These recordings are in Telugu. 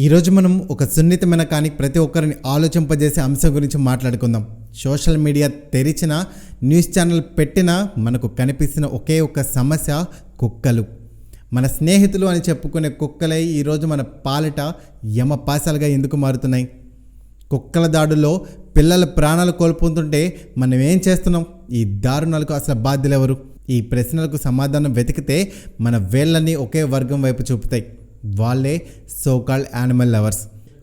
ఈరోజు మనం ఒక సున్నితమైన కానీ ప్రతి ఒక్కరిని ఆలోచింపజేసే అంశం గురించి మాట్లాడుకుందాం. సోషల్ మీడియా తెరిచిన న్యూస్ ఛానల్ పెట్టినా మనకు కనిపిస్తున్న ఒకే ఒక్క సమస్య కుక్కలు. మన స్నేహితులు అని చెప్పుకునే కుక్కలే ఈరోజు మన పాలిట యమపాశాలుగా ఎందుకు మారుతున్నాయి? కుక్కల దాడుల్లో పిల్లల ప్రాణాలు కోల్పోతుంటే మనం ఏం చేస్తున్నాం? ఈ దారుణాలకు అసలు బాధ్యులెవరు? ఈ ప్రశ్నలకు సమాధానం వెతికితే మన వేళ్ళని ఒకే వర్గం వైపు చూపుతాయి. వాళ్ళే సోకాల్ యానిమల్ లవర్స్.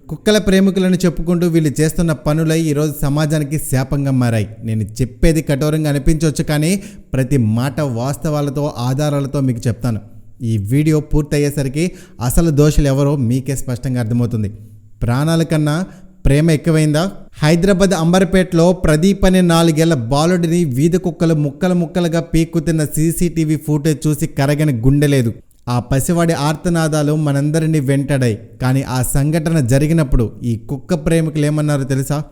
కుక్కల ప్రేమికులను చెప్పుకుంటూ వీళ్ళు చేస్తున్న పనులై ఈరోజు సమాజానికి శాపంగా మారాయి. నేను చెప్పేది కఠోరంగా అనిపించవచ్చు కానీ ప్రతి మాట వాస్తవాలతో ఆధారాలతో మీకు చెప్తాను. ఈ వీడియో పూర్తయ్యేసరికి అసలు దోషులు ఎవరో మీకే స్పష్టంగా అర్థమవుతుంది. ప్రాణాల కన్నా ప్రేమ ఎక్కువైందా? హైదరాబాద్ అంబర్పేటలో ప్రదీప్ అనే నాలుగేళ్ళ బాలుడిని వీధి కుక్కలు ముక్కలు ముక్కలుగా పీక్కుతున్న సీసీటీవీ ఫుటేజ్ చూసి కరగని గుండె లేదు. ఆ పసివాడి ఆర్తనాదాలు మనందరినీ వెంటడాయి. కానీ ఆ సంఘటన జరిగినప్పుడు ఈ కుక్క ప్రేమికులు ఏమన్నారో తెలుసా?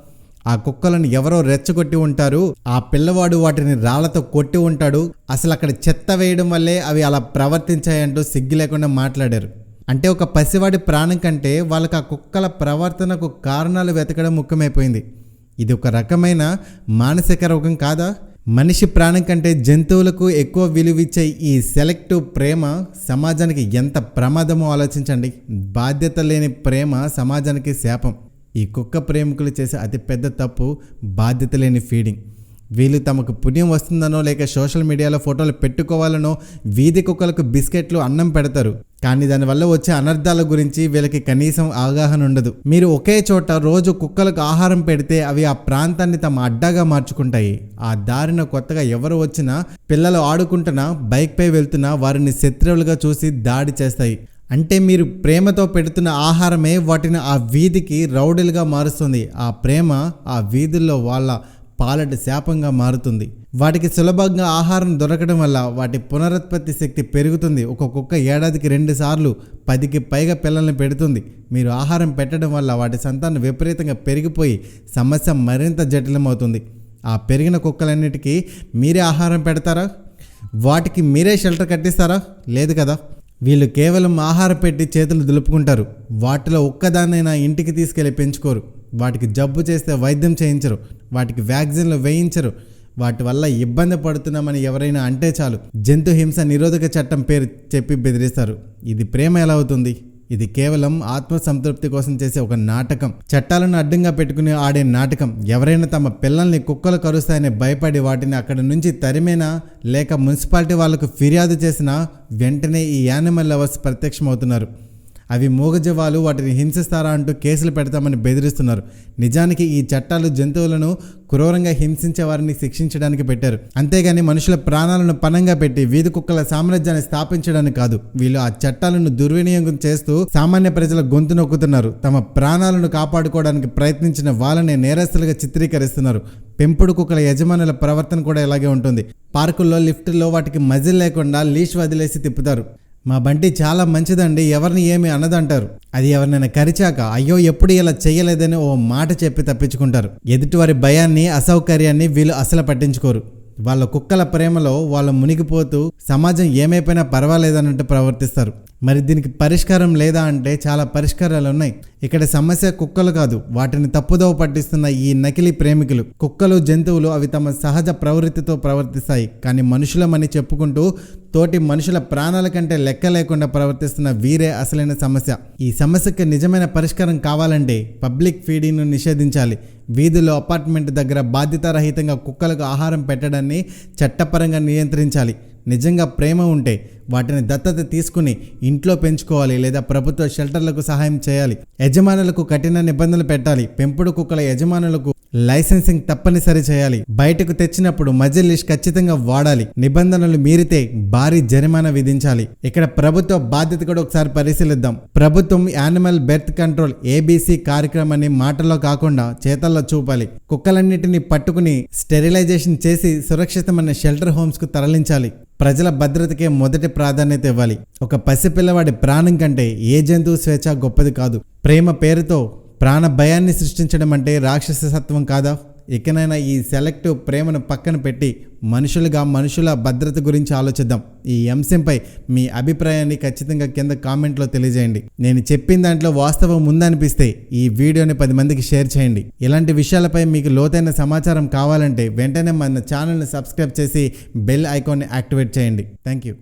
ఆ కుక్కలను ఎవరో రెచ్చగొట్టి ఉంటారు ఆ పిల్లవాడు వాటిని రాళ్ళతో కొట్టి ఉంటాడు అసలు అక్కడ చెత్త వేయడం వల్లే అవి అలా ప్రవర్తించాయంటూ సిగ్గు లేకుండా మాట్లాడారు. అంటే ఒక పసివాడి ప్రాణం కంటే వాళ్ళకి ఆ కుక్కల ప్రవర్తనకు కారణాలు వెతకడం ముఖ్యమైపోయింది. ఇది ఒక రకమైన మానసిక రోగం కాదా? మనిషి ప్రాణం కంటే జంతువులకు ఎక్కువ విలువిచ్చే ఈ సెలెక్టివ్ ప్రేమ సమాజానికి ఎంత ప్రమాదమో ఆలోచించండి. బాధ్యత లేని ప్రేమ సమాజానికి శాపం. ఈ కుక్క ప్రేమికులు చేసే అతిపెద్ద తప్పు బాధ్యత లేని ఫీడింగ్ వీళ్ళు తమకు పుణ్యం వస్తుందనో లేక సోషల్ మీడియాలో ఫోటోలు పెట్టుకోవాలనో వీధి కుక్కలకు బిస్కెట్లు అన్నం పెడతారు. కానీ దానివల్ల వచ్చే అనర్థాల గురించి వీళ్ళకి కనీసం అవగాహన ఉండదు. మీరు ఒకే చోట రోజు కుక్కలకు ఆహారం పెడితే అవి ఆ ప్రాంతాన్ని తమ అడ్డాగా మార్చుకుంటాయి. ఆ దారిన కొత్తగా ఎవరు వచ్చినా పిల్లలు ఆడుకుంటున్నా బైక్పై వెళ్తున్నా వారిని శత్రువులుగా చూసి దాడి చేస్తాయి. అంటే మీరు ప్రేమతో పెడుతున్న ఆహారమే వాటిని ఆ వీధికి రౌడీలుగా మారుస్తుంది. ఆ ప్రేమ ఆ వీధుల్లో వాళ్ళ పాలటి శాపంగా మారుతుంది. వాటికి సులభంగా ఆహారం దొరకడం వల్ల వాటి పునరుత్పత్తి శక్తి పెరుగుతుంది. ఒక కుక్క ఏడాదికి రెండు సార్లు పదికి పైగా పిల్లల్ని పెడుతుంది. మీరు ఆహారం పెట్టడం వల్ల వాటి సంతానం విపరీతంగా పెరిగిపోయి సమస్య మరింత జటిలమవుతుంది. ఆ పెరిగిన కుక్కలన్నిటికీ మీరే ఆహారం పెడతారా? వాటికి మీరే షెల్టర్ కట్టిస్తారా? లేదు కదా. వీళ్ళు కేవలం ఆహారం పెట్టి చేతులు దులుపుకుంటారు. వాటిలో ఒక్కదాన్నైనా ఇంటికి తీసుకెళ్ళి పెంచుకోరు. వాటికి జబ్బు చేస్తే వైద్యం చేయించరు వాటికి వ్యాక్సిన్లు వేయించరు. వాటి వల్ల ఇబ్బంది పడుతున్నామని ఎవరైనా అంటే చాలు. జంతు హింస నిరోధక చట్టం పేరు చెప్పి బెదిరిస్తారు. ఇది ప్రేమ ఎలా అవుతుంది? ఇది కేవలం ఆత్మసంతృప్తి కోసం చేసే ఒక నాటకం. చట్టాలను అడ్డంగా పెట్టుకుని ఆడే నాటకం. ఎవరైనా తమ పిల్లల్ని కుక్కలు కరుస్తాయని భయపడి వాటిని అక్కడ నుంచి తరిమేనా? లేక మున్సిపాలిటీ వాళ్ళకు ఫిర్యాదు చేసినా వెంటనే ఈ యానిమల్ లవర్స్ ప్రత్యక్షమవుతున్నారు. అవి మూగజవాలు వాటిని హింసిస్తారా అంటూ కేసులు పెడతామని బెదిరిస్తున్నారు. నిజానికి ఈ చట్టాలు జంతువులను క్రూరంగా హింసించే వారిని శిక్షించడానికి పెట్టారు. అంతేగాని మనుషుల ప్రాణాలను పనంగా పెట్టి వీధి కుక్కల సామ్రాజ్యాన్ని స్థాపించడానికి కాదు. వీళ్ళు ఆ చట్టాలను దుర్వినియోగం చేస్తూ సామాన్య ప్రజల గొంతు నొక్కుతున్నారు. తమ ప్రాణాలను కాపాడుకోవడానికి ప్రయత్నించిన వాళ్ళని నేరస్తులుగా చిత్రీకరిస్తున్నారు. పెంపుడు కుక్కల యజమానుల ప్రవర్తన కూడా ఇలాగే ఉంటుంది. పార్కుల్లో లిఫ్టుల్లో వాటికి మజిల్ లేకుండా లీష్ వదిలేసి తిప్పుతారు. మా బంటి చాలా మంచిదండి ఎవరిని ఏమి అనదంటారు. అది ఎవరినైనా కరిచాక అయ్యో ఎప్పుడు ఇలా చేయలేదని ఓ మాట చెప్పి తప్పించుకుంటారు. ఎదుటివారి భయాన్ని అసౌకర్యాన్ని వీళ్ళు అసలు పట్టించుకోరు. వాళ్ళ కుక్కల ప్రేమలో వాళ్ళు మునిగిపోతూ సమాజం ఏమైపోయినా పర్వాలేదన్నట్టు ప్రవర్తిస్తారు. మరి దీనికి పరిష్కారం లేదా అంటే చాలా పరిష్కారాలు ఉన్నాయి. ఇక్కడ సమస్య కుక్కలు కాదు వాటిని తప్పుదోవ పట్టిస్తున్న ఈ నకిలీ ప్రేమికులు. కుక్కలు జంతువులు అవి తమ సహజ ప్రవృత్తితో ప్రవర్తిస్తాయి. కానీ మనుషులమని చెప్పుకుంటూ తోటి మనుషుల ప్రాణాల కంటే లెక్క లేకుండా ప్రవర్తిస్తున్న వీరే అసలైన సమస్య. ఈ సమస్యకి నిజమైన పరిష్కారం కావాలంటే పబ్లిక్ ఫీడింగ్ను నిషేధించాలి. వీధుల్లో అపార్ట్మెంట్ దగ్గర బాధ్యతారహితంగా కుక్కలకు ఆహారం పెట్టడాన్ని చట్టపరంగా నియంత్రించాలి. నిజంగా ప్రేమ ఉంటే వాటిని దత్తత తీసుకుని ఇంట్లో పెంచుకోవాలి లేదా ప్రభుత్వ షెల్టర్లకు సహాయం చేయాలి. యజమానులకు కఠిన నిబంధనలు పెట్టాలి. పెంపుడు కుక్కల యజమానులకు లైసెన్సింగ్ తప్పనిసరి చేయాలి. బయటకు తెచ్చినప్పుడు మజిల్ లిస్ట్ ఖచ్చితంగా వాడాలి. నిబంధనలు మీరితే భారీ జరిమానా విధించాలి. ఇక్కడ ప్రభుత్వ బాధ్యత కూడా ఒకసారి పరిశీలిద్దాం. ప్రభుత్వం యానిమల్ బెర్త్ కంట్రోల్ ఏబీసీ కార్యక్రమాన్ని మాటల్లో కాకుండా చేతల్లో చూపాలి. కుక్కలన్నిటిని పట్టుకుని స్టెరిలైజేషన్ చేసి సురక్షితమైన షెల్టర్ హోమ్స్కు తరలించాలి. ప్రజల భద్రతకే మొదటి ప్రాధాన్యత ఇవ్వాలి. ఒక పసిపిల్లవాడి ప్రాణం కంటే ఏ జంతువు స్వేచ్ఛ గొప్పది కాదు. ప్రేమ పేరుతో ప్రాణ భయాన్ని సృష్టించడం అంటే రాక్షసత్వం కాదా? ఇకనైనా ఈ సెలెక్టివ్ ప్రేమను పక్కన పెట్టి మనుషులుగా మనుషుల భద్రత గురించి ఆలోచిద్దాం. ఈ అంశంపై మీ అభిప్రాయాన్ని ఖచ్చితంగా కింద కామెంట్లో తెలియజేయండి. నేను చెప్పిన దాంట్లో వాస్తవం ఉందనిపిస్తే ఈ వీడియోని పది మందికి షేర్ చేయండి. ఇలాంటి విషయాలపై మీకు లోతైన సమాచారం కావాలంటే వెంటనే మన ఛానల్ని సబ్స్క్రైబ్ చేసి బెల్ ఐకాన్ని యాక్టివేట్ చేయండి. Thank you